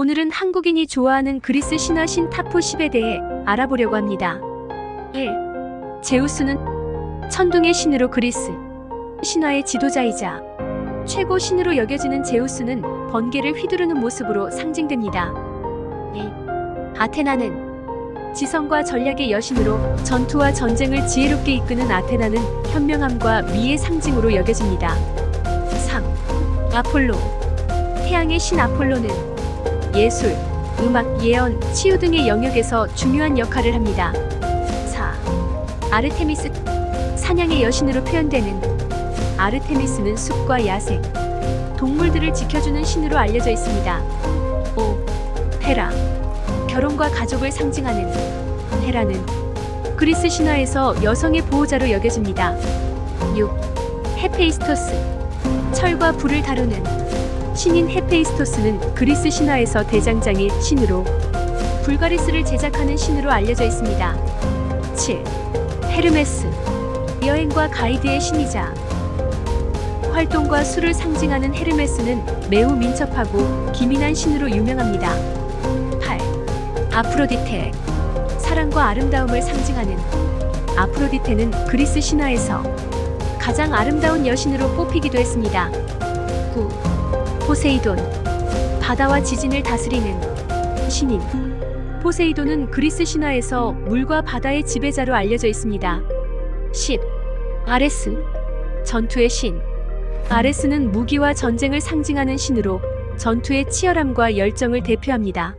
오늘은 한국인이 좋아하는 그리스 신화 신 타포 10에 대해 알아보려고 합니다. 1. 제우스는 천둥의 신으로 그리스 신화의 지도자이자 최고 신으로 여겨지는 제우스는 번개를 휘두르는 모습으로 상징됩니다. 2. 아테나는 지성과 전략의 여신으로 전투와 전쟁을 지혜롭게 이끄는 아테나는 현명함과 미의 상징으로 여겨집니다. 3. 아폴로 태양의 신 아폴로는 예술, 음악, 예언, 치유 등의 영역에서 중요한 역할을 합니다. 4. 아르테미스 사냥의 여신으로 표현되는 아르테미스는 숲과 야생, 동물들을 지켜주는 신으로 알려져 있습니다. 5. 헤라 결혼과 가족을 상징하는 헤라는 그리스 신화에서 여성의 보호자로 여겨집니다. 6. 헤페이스토스 철과 불을 다루는 신인 헤페이스토스는 그리스 신화에서 대장장의 신으로 불가리스를 제작하는 신으로 알려져 있습니다. 7. 헤르메스 여행과 가이드의 신이자 활동과 술을 상징하는 헤르메스는 매우 민첩하고 기민한 신으로 유명합니다. 8. 아프로디테 사랑과 아름다움을 상징하는 아프로디테는 그리스 신화에서 가장 아름다운 여신으로 뽑히기도 했습니다. 9. 포세이돈 바다와 지진을 다스리는 신인 포세이돈은 그리스 신화에서 물과 바다의 지배자로 알려져 있습니다. 10. 아레스 전투의 신 아레스는 무기와 전쟁을 상징하는 신으로 전투의 치열함과 열정을 대표합니다.